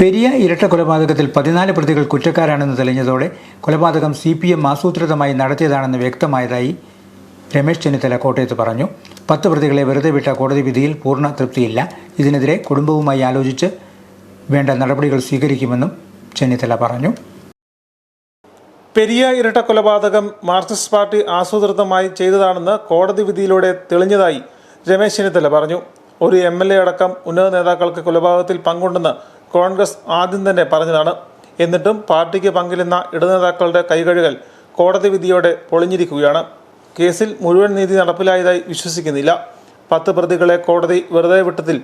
പെരിയ ഇരട്ട കൊലപാതകത്തിൽ പതിനാല് പ്രതികൾ കുറ്റക്കാരാണെന്ന് തെളിഞ്ഞതോടെ കൊലപാതകം സി പി എം ആസൂത്രിതമായി നടത്തിയതാണെന്ന് വ്യക്തമായതായി രമേശ് ചെന്നിത്തല കോട്ടയത്ത് പറഞ്ഞു. പത്ത് പ്രതികളെ വെറുതെ വിട്ട കോടതി വിധിയിൽ പൂർണ തൃപ്തിയില്ല. ഇതിനെതിരെ കുടുംബവുമായി ആലോചിച്ച് വേണ്ട നടപടികൾ സ്വീകരിക്കുമെന്നും ചെന്നിത്തല പറഞ്ഞു. പെരിയ ഇരട്ട കൊലപാതകം മാർക്സിസ്റ്റ് പാർട്ടി ആസൂത്രിതമായി ചെയ്തതാണെന്ന് കോടതി വിധിയിലൂടെ തെളിഞ്ഞതായി രമേശ് ചെന്നിത്തല പറഞ്ഞു. ഒരു എം എൽ എ അടക്കം ഉന്നത നേതാക്കൾക്ക് കൊലപാതകത്തിൽ പങ്കുണ്ടെന്ന് കോൺഗ്രസ് ആദ്യം തന്നെ പറഞ്ഞതാണ്. എന്നിട്ടും പാർട്ടിക്ക് പങ്കിലെന്ന ഇടനേതാക്കളുടെ കൈകഴുകൽ കോടതി വിധിയോടെ പൊളിഞ്ഞിരിക്കുകയാണ്. കേസിൽ മുഴുവൻ നീതി നടപ്പിലായതായി വിശ്വസിക്കുന്നില്ല. പത്ത് പ്രതികളെ കോടതി വെറുതെ വിട്ടതിൽ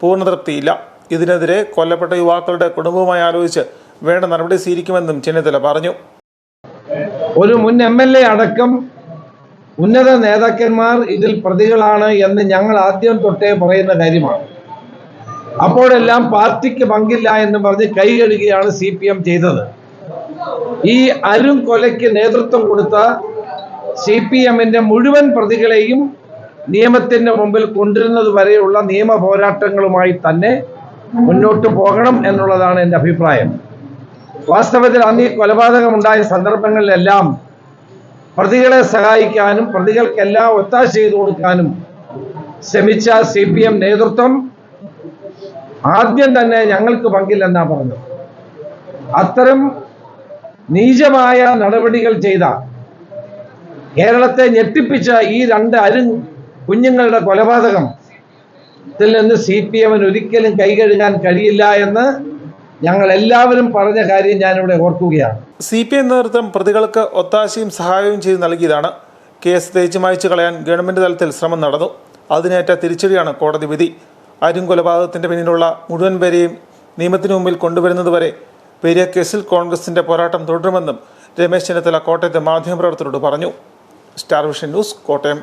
പൂർണതൃപ്തിയില്ല. ഇതിനെതിരെ കൊല്ലപ്പെട്ട യുവാക്കളുടെ കുടുംബവുമായി ആലോചിച്ച് വേണ്ട നടപടി സ്വീകരിക്കുമെന്നും ചെന്നിത്തല പറഞ്ഞു. ഒരു മുൻ എം എൽ എ അടക്കം ഉന്നത നേതാക്കന്മാർ ഇതിൽ പ്രതികളാണ് എന്ന് ഞങ്ങൾ ആദ്യം തൊട്ടേ പറയുന്ന കാര്യമാണ്. അപ്പോഴെല്ലാം പാർട്ടിക്ക് പങ്കില്ല എന്ന് പറഞ്ഞ് കൈ കഴുകുകയാണ് സി പി എം ചെയ്തത്. ഈ അരും കൊലയ്ക്ക് നേതൃത്വം കൊടുത്ത സി പി എമ്മിന്റെ മുഴുവൻ പ്രതികളെയും നിയമത്തിന്റെ മുമ്പിൽ കൊണ്ടുവരുന്നത് വരെയുള്ള നിയമ പോരാട്ടങ്ങളുമായി തന്നെ മുന്നോട്ട് പോകണം എന്നുള്ളതാണ് എന്റെ അഭിപ്രായം. വാസ്തവത്തിൽ അന്ന് ഈ കൊലപാതകം ഉണ്ടായ സന്ദർഭങ്ങളിലെല്ലാം പ്രതികളെ സഹായിക്കാനും പ്രതികൾക്കെല്ലാം ഒത്താശ ചെയ്തു കൊടുക്കാനും ശ്രമിച്ച സി പി എം നേതൃത്വം ആദ്യം തന്നെ ഞങ്ങൾക്ക് പങ്കില്ലെന്നാ പറഞ്ഞു? അത്തരം നീചമായ നടപടികൾ ചെയ്ത കേരളത്തെ ഞെട്ടിപ്പിച്ച ഈ രണ്ട് അരു കുഞ്ഞുങ്ങളുടെ കൊലപാതകം ത്തിൽ നിന്ന് സി പി എമ്മിന് ഒരിക്കലും കൈകഴുകാൻ കഴിയില്ല എന്ന് ഞങ്ങൾ എല്ലാവരും പറഞ്ഞ കാര്യം ഞാനിവിടെ ഓർക്കുകയാണ്. സി പി എം നേതൃത്വം പ്രതികൾക്ക് ഒത്താശയും സഹായവും ചെയ്ത് നൽകിയതാണ്. കേസ് തേച്ചു മായ്ച്ചു കളയാൻ ഗവൺമെന്റ് തലത്തിൽ ശ്രമം നടന്നു. അതിനേറ്റ തിരിച്ചടിയാണ് കോടതി വിധി. അരും കൊലപാതകത്തിന്റെ പിന്നിലുള്ള മുഴുവൻ പേരെയും നിയമത്തിനു മുമ്പിൽ കൊണ്ടുവരുന്നതുവരെ പെരിയ കേസിൽ കോൺഗ്രസിന്റെ പോരാട്ടം തുടരുമെന്നും രമേശ് ചെന്നിത്തല കോട്ടയത്തെ മാധ്യമപ്രവർത്തകരോട് പറഞ്ഞു. Star vision news Kottayam.